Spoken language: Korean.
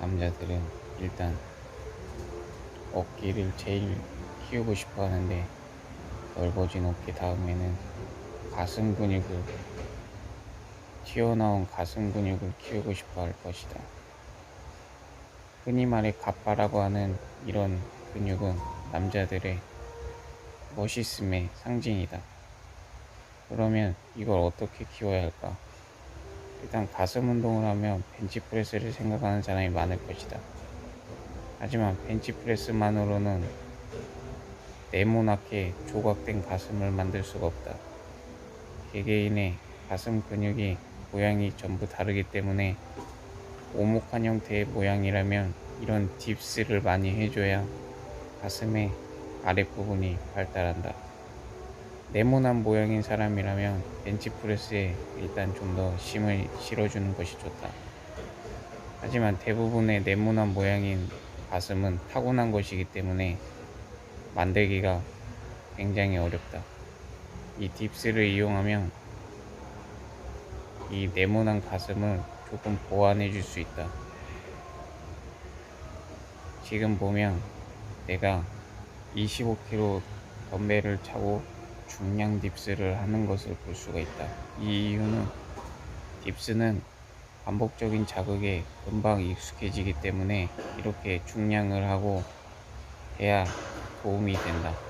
남자들은 일단 어깨를 제일 키우고 싶어 하는데 넓어진 어깨 다음에는 가슴 근육을 튀어나온 가슴 근육을 키우고 싶어 할 것이다. 흔히 말해 가빠라고 하는 이런 근육은 남자들의 멋있음의 상징이다. 그러면 이걸 어떻게 키워야 할까? 일단 가슴 운동을 하면 벤치프레스를 생각하는 사람이 많을 것이다. 하지만 벤치프레스만으로는 네모나게 조각된 가슴을 만들 수가 없다. 개개인의 가슴 근육이 모양이 전부 다르기 때문에 오목한 형태의 모양이라면 이런 딥스를 많이 해줘야 가슴의 아랫부분이 발달한다. 네모난 모양인 사람이라면 벤치프레스에 일단 좀 더 힘을 실어주는 것이 좋다. 하지만 대부분의 네모난 모양인 가슴은 타고난 것이기 때문에 만들기가 굉장히 어렵다. 이 딥스를 이용하면 이 네모난 가슴을 조금 보완해 줄 수 있다. 지금 보면 내가 25kg 덤벨을 차고 중량 딥스를 하는 것을 볼 수가 있다. 이 이유는 딥스는 반복적인 자극에 금방 익숙해지기 때문에 이렇게 중량을 하고 해야 도움이 된다.